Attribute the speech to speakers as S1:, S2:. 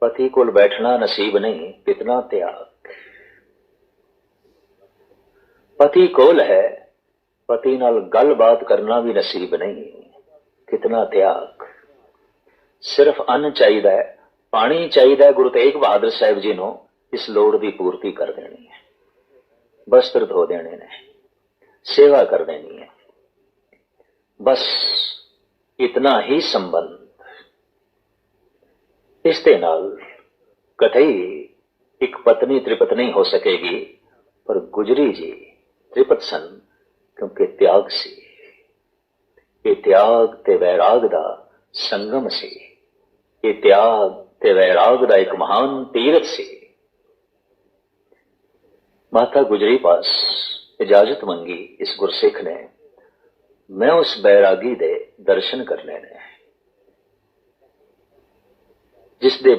S1: ਪਤੀ ਕੋਲ ਬੈਠਣਾ ਨਸੀਬ ਨਹੀਂ, ਕਿਤਨਾ ਤਿਆਗ। ਪਤੀ ਕੋਲ ਹੈ, ਪਤੀ ਨਾਲ ਗੱਲਬਾਤ ਕਰਨਾ ਵੀ ਨਸੀਬ ਨਹੀਂ, ਕਿਤਨਾ ਤਿਆਗ। ਸਿਰਫ ਅੰਨ ਚਾਹੀਦਾ ਹੈ, ਪਾਣੀ ਚਾਹੀਦਾ ਹੈ ਗੁਰੂ ਤੇਗ ਬਹਾਦਰ ਸਾਹਿਬ ਜੀ ਨੂੰ, ਇਸ ਲੋੜ ਦੀ ਪੂਰਤੀ ਕਰ ਦੇਣੀ ਹੈ। ਵਸਤਰ ਧੋ ਦੇਣੇ ਨੇ, ਸੇਵਾ ਕਰ ਦੇਣੀ ਹੈ। ਬਸ, ਇਤਨਾ ਹੀ ਸੰਬੰਧ। ਇਸ ਦੇ ਨਾਲ ਕਥਈ ਇੱਕ ਪਤਨੀ ਤ੍ਰਿਪਤ ਨਹੀਂ ਹੋ ਸਕੇਗੀ, ਪਰ ਗੁਜਰੀ ਜੀ ਤ੍ਰਿਪਤ ਸਨ ਕਿਉਂਕਿ ਤਿਆਗ ਸੀ। ਇਹ ਤਿਆਗ ਤੇ ਵੈਰਾਗ ਦਾ ਸੰਗਮ ਸੀ। ਇਹ ਤਿਆਗ ਤੇ ਵੈਰਾਗ ਦਾ ਇੱਕ ਮਹਾਨ ਤੀਰਥ ਸੀ। ਮਾਤਾ ਗੁਜਰੀ ਪਾਸ ਇਜਾਜ਼ਤ ਮੰਗੀ ਇਸ ਗੁਰਸਿੱਖ ਨੇ। ਮੈਂ ਉਸ ਬੈਰਾਗੀ ਦੇ ਦਰਸ਼ਨ ਕਰਨੇ ਨੇ desde